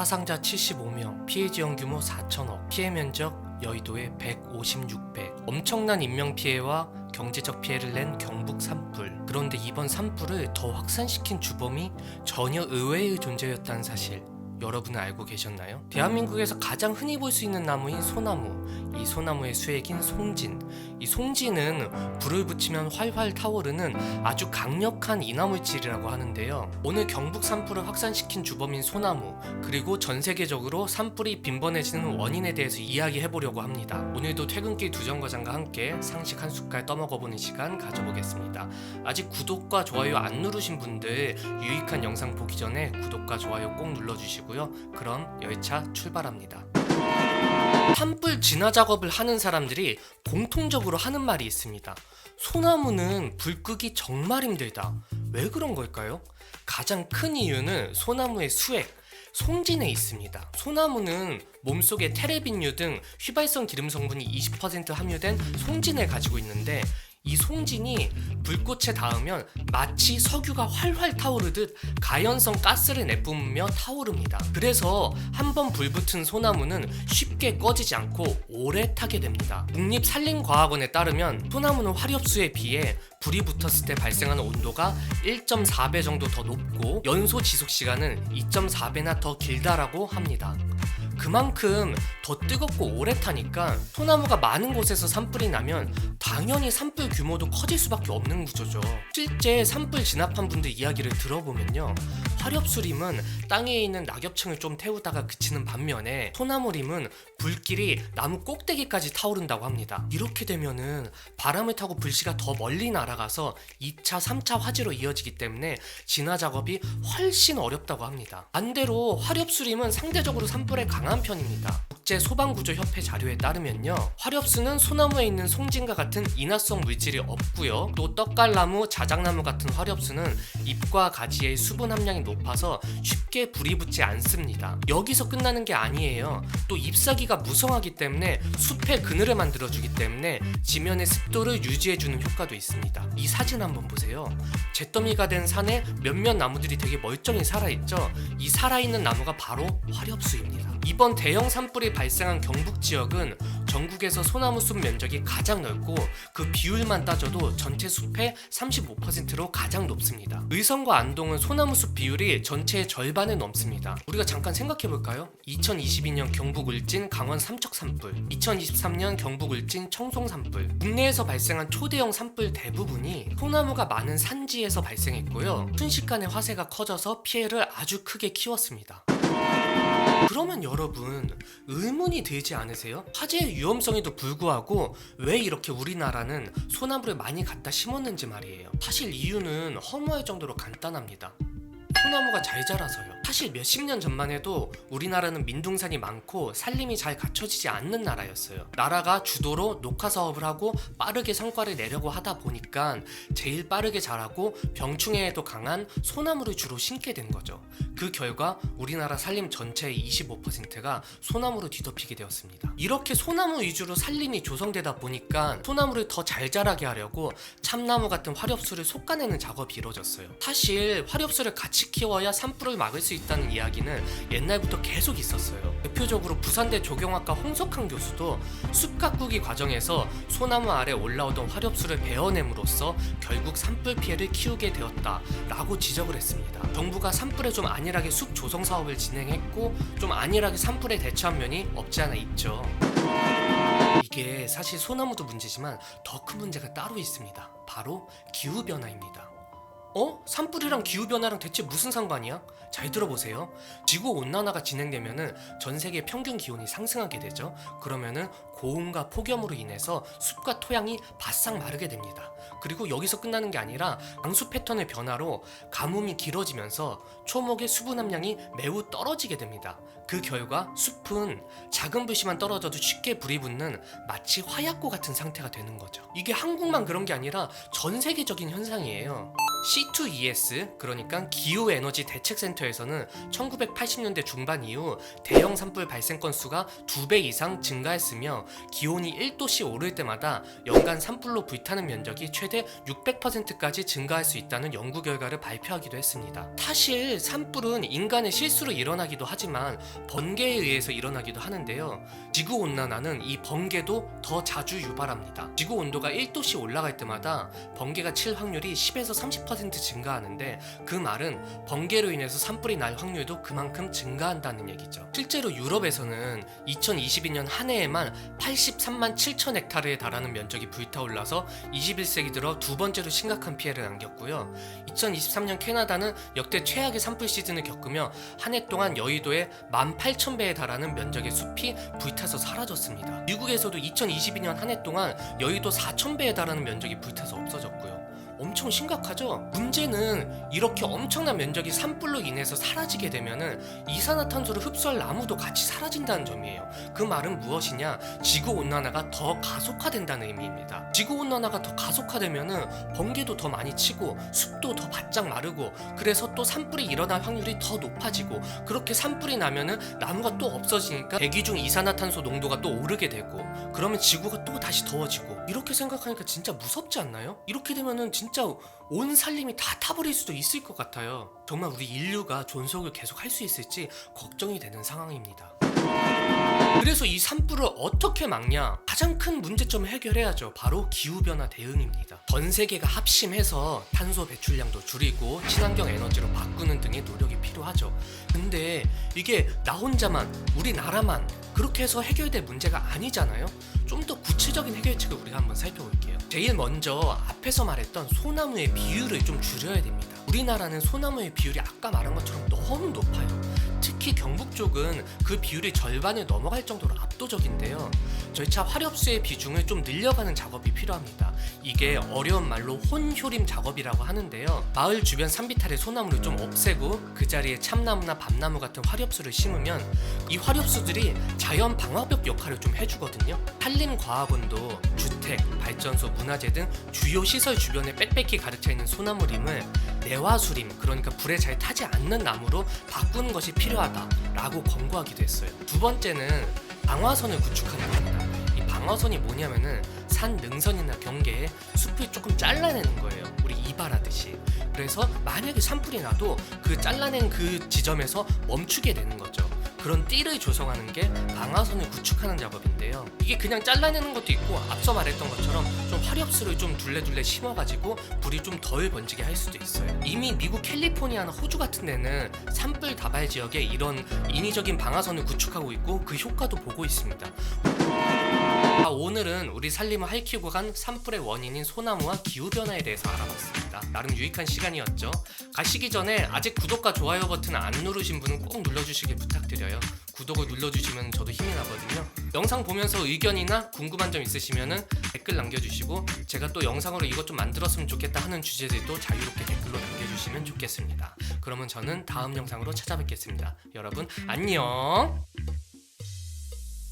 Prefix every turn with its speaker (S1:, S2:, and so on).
S1: 사상자 75명, 피해 지원 규모 4천억, 피해 면적 여의도의 156배. 엄청난 인명 피해와 경제적 피해를 낸 경북 산불. 그런데 이번 산불을 더 확산시킨 주범이 전혀 의외의 존재였다는 사실. 여러분은 알고 계셨나요? 대한민국에서 가장 흔히 볼 수 있는 나무인 소나무. 이 소나무의 수액인 송진. 이 송진은 불을 붙이면 활활 타오르는 아주 강력한 이나물질이라고 하는데요. 오늘 경북 산불을 확산시킨 주범인 소나무, 그리고 전 세계적으로 산불이 빈번해지는 원인에 대해서 이야기해 보려고 합니다. 오늘도 퇴근길 두 정거장과 함께 상식 한 숟갈 떠먹어 보는 시간 가져보겠습니다. 아직 구독과 좋아요 안 누르신 분들 유익한 영상 보기 전에 구독과 좋아요 꼭 눌러 주시고 요. 그럼 열차 출발합니다. 산불 진화 작업을 하는 사람들이 공통적으로 하는 말이 있습니다. 소나무는 불 끄기 정말 힘들다. 왜 그런 걸까요? 가장 큰 이유는 소나무의 수액, 송진에 있습니다. 소나무는 몸속에 테레빈류 등 휘발성 기름 성분이 20% 함유된 송진을 가지고 있는데 이 송진이 불꽃에 닿으면 마치 석유가 활활 타오르듯 가연성 가스를 내뿜으며 타오릅니다. 그래서 한번 불붙은 소나무는 쉽게 꺼지지 않고 오래 타게 됩니다. 국립산림과학원에 따르면 소나무는 화렵수에 비해 불이 붙었을 때 발생하는 온도가 1.4배 정도 더 높고 연소 지속 시간은 2.4배나 더 길다라고 합니다. 그만큼 더 뜨겁고 오래 타니까 소나무가 많은 곳에서 산불이 나면 당연히 산불 규모도 커질 수밖에 없는 구조죠. 실제 산불 진압한 분들 이야기를 들어보면요. 화렵수림은 땅에 있는 낙엽층을 좀 태우다가 그치는 반면에 소나무림은 불길이 나무 꼭대기까지 타오른다고 합니다. 이렇게 되면은 바람을 타고 불씨가 더 멀리 날아가서 2차, 3차 화재로 이어지기 때문에 진화 작업이 훨씬 어렵다고 합니다. 반대로 화렵수림은 상대적으로 산불에 강한 편입니다. 국제 소방구조 협회 자료에 따르면요. 화렵수는 소나무에 있는 송진과 같은 인화성 물질이 없고요. 또 떡갈나무, 자작나무 같은 화렵수는 잎과 가지의 수분 함량이 높아서 쉽게 불이 붙지 않습니다. 여기서 끝나는 게 아니에요. 또 잎사귀가 무성하기 때문에 숲의 그늘을 만들어주기 때문에 지면의 습도를 유지해주는 효과도 있습니다. 이 사진 한번 보세요. 잿더미가 된 산에 몇몇 나무들이 되게 멀쩡히 살아있죠. 이 살아있는 나무가 바로 화렵수입니다. 이번 대형 산불이 발생한 경북 지역은 전국에서 소나무 숲 면적이 가장 넓고 그 비율만 따져도 전체 숲의 35%로 가장 높습니다. 의성과 안동은 소나무 숲 비율이 전체의 절반을 넘습니다. 우리가 잠깐 생각해 볼까요? 2022년 경북 울진 강원 삼척 산불, 2023년 경북 울진 청송 산불. 국내에서 발생한 초대형 산불 대부분이 소나무가 많은 산지에서 발생했고요. 순식간에 화세가 커져서 피해를 아주 크게 키웠습니다. 그러면 여러분 의문이 들지 않으세요? 화재의 위험성에도 불구하고 왜 이렇게 우리나라는 소나무를 많이 갖다 심었는지 말이에요. 사실 이유는 허무할 정도로 간단합니다. 소나무가 잘 자라서요. 사실 몇십 년 전만 해도 우리나라는 민둥산이 많고 산림이 잘 갖춰지지 않는 나라였어요. 나라가 주도로 녹화 사업을 하고 빠르게 성과를 내려고 하다 보니까 제일 빠르게 자라고 병충해에도 강한 소나무를 주로 심게 된 거죠. 그 결과 우리나라 산림 전체의 25%가 소나무로 뒤덮이게 되었습니다. 이렇게 소나무 위주로 산림이 조성되다 보니까 소나무를 더 잘 자라게 하려고 참나무 같은 화렵수를 솎아내는 작업이 이루어졌어요. 사실 화렵수를 같이 키워야 산불을 막을 수 있다는 이야기는 옛날부터 계속 있었어요. 대표적으로 부산대 조경학과 홍석한 교수도 숲 가꾸기 과정에서 소나무 아래 올라오던 화렵수를 베어냄으로써 결국 산불 피해를 키우게 되었다라고 지적을 했습니다. 정부가 산불에 좀 안일하게 숲 조성 사업을 진행했고 좀 안일하게 산불에 대처한 면이 없지 않아 있죠. 이게 사실 소나무도 문제지만 더 큰 문제가 따로 있습니다. 바로 기후 변화입니다. 어? 산불이랑 기후 변화랑 대체 무슨 상관이야? 잘 들어보세요. 지구 온난화가 진행되면은 전 세계 평균 기온이 상승하게 되죠. 그러면은 고온과 폭염으로 인해서 숲과 토양이 바싹 마르게 됩니다. 그리고 여기서 끝나는 게 아니라 강수 패턴의 변화로 가뭄이 길어지면서 초목의 수분 함량이 매우 떨어지게 됩니다. 그 결과 숲은 작은 불씨만 떨어져도 쉽게 불이 붙는 마치 화약고 같은 상태가 되는 거죠. 이게 한국만 그런 게 아니라 전 세계적인 현상이에요. C2ES 그러니까 기후 에너지 대책 센터에서는 1980년대 중반 이후 대형 산불 발생 건수가 두배 이상 증가했으며 기온이 1도씩 오를 때마다 연간 산불로 불타는 면적이 최대 600%까지 증가할 수 있다는 연구 결과를 발표하기도 했습니다. 사실 산불은 인간의 실수로 일어나기도 하지만 번개에 의해서 일어나기도 하는데요. 지구 온난화는 이 번개도 더 자주 유발합니다. 지구 온도가 1도씩 올라갈 때마다 번개가 칠 확률이 10에서 30% 증가하는데 그 말은 번개로 인해서 산불이 날 확률도 그만큼 증가한다는 얘기죠. 실제로 유럽에서는 2022년 한 해에만 83만 7천 헥타르에 달하는 면적이 불타올라서 21세기 들어 두 번째로 심각한 피해를 안겼고요. 2023년 캐나다는 역대 최악의 산불 시즌을 겪으며 한 해 동안 여의도에 18,000배에 달하는 면적의 숲이 불타서 사라졌습니다. 미국에서도 2022년 한 해 동안 여의도 4,000배에 달하는 면적이 불타서 없어졌고요. 엄청 심각하죠? 문제는 이렇게 엄청난 면적이 산불로 인해서 사라지게 되면은 이산화탄소를 흡수할 나무도 같이 사라진다는 점이에요. 그 말은 무엇이냐? 지구 온난화가 더 가속화된다는 의미입니다. 지구 온난화가 더 가속화되면은 번개도 더 많이 치고 숲도 더 바짝 마르고 그래서 또 산불이 일어날 확률이 더 높아지고 그렇게 산불이 나면은 나무가 또 없어지니까 대기 중 이산화탄소 농도가 또 오르게 되고 그러면 지구가 또 다시 더워지고 이렇게 생각하니까 진짜 무섭지 않나요? 이렇게 되면은 진짜 온 살림이 다 타버릴 수도 있을 것 같아요. 정말 우리 인류가 존속을 계속 할 수 있을지 걱정이 되는 상황입니다. 그래서 이 산불을 어떻게 막냐? 가장 큰 문제점을 해결해야죠. 바로 기후변화 대응입니다. 전 세계가 합심해서 탄소 배출량도 줄이고 친환경 에너지로 바꾸는 등의 노력이 필요하죠. 근데 이게 나 혼자만, 우리나라만 그렇게 해서 해결될 문제가 아니잖아요? 좀 더 구체적인 해결책을 우리가 한번 살펴볼게요. 제일 먼저 앞에서 말했던 소나무의 비율을 좀 줄여야 됩니다. 우리나라는 소나무의 비율이 아까 말한 것처럼 너무 높아요. 특히 경북 쪽은 그 비율이 절반을 넘어갈 정도로 압도적인데요. 절차 화렵수의 비중을 좀 늘려가는 작업이 필요합니다. 이게 어려운 말로 혼효림 작업이라고 하는데요. 마을 주변 산비탈의 소나무를 좀 없애고 그 자리에 참나무나 밤나무 같은 화렵수를 심으면 이 화렵수들이 자연 방화벽 역할을 좀 해주거든요. 한림과학원도 주택, 발전소, 문화재 등 주요 시설 주변에 빽빽히 가득차 있는 소나무림을 내화수림, 그러니까 불에 잘 타지 않는 나무로 바꾸는 것이 필요하다라고 권고하기도 했어요. 두 번째는 방화선을 구축하는 겁니다. 이 방화선이 뭐냐면은 산 능선이나 경계에 숲을 조금 잘라내는 거예요. 우리 이발하듯이. 그래서 만약에 산불이 나도 그 잘라낸 그 지점에서 멈추게 되는 거죠. 그런 띠를 조성하는 게 방화선을 구축하는 작업인데요. 이게 그냥 잘라내는 것도 있고 앞서 말했던 것처럼 좀 화렵수를 좀 둘레둘레 심어가지고 불이 좀 덜 번지게 할 수도 있어요. 이미 미국 캘리포니아나 호주 같은 데는 산불 다발 지역에 이런 인위적인 방화선을 구축하고 있고 그 효과도 보고 있습니다. 아, 오늘은 우리 살림을 핥히고 간 산불의 원인인 소나무와 기후변화에 대해서 알아봤습니다. 나름 유익한 시간이었죠. 가시기 전에 아직 구독과 좋아요 버튼 안 누르신 분은 꼭 눌러주시길 부탁드려 요. 구독을 눌러주시면 저도 힘이 나거든요. 영상 보면서 의견이나 궁금한 점 있으시면 댓글 남겨주시고 제가 또 영상으로 이것 좀 만들었으면 좋겠다 하는 주제들도 자유롭게 댓글로 남겨주시면 좋겠습니다. 그러면 저는 다음 영상으로 찾아뵙겠습니다. 여러분 안녕.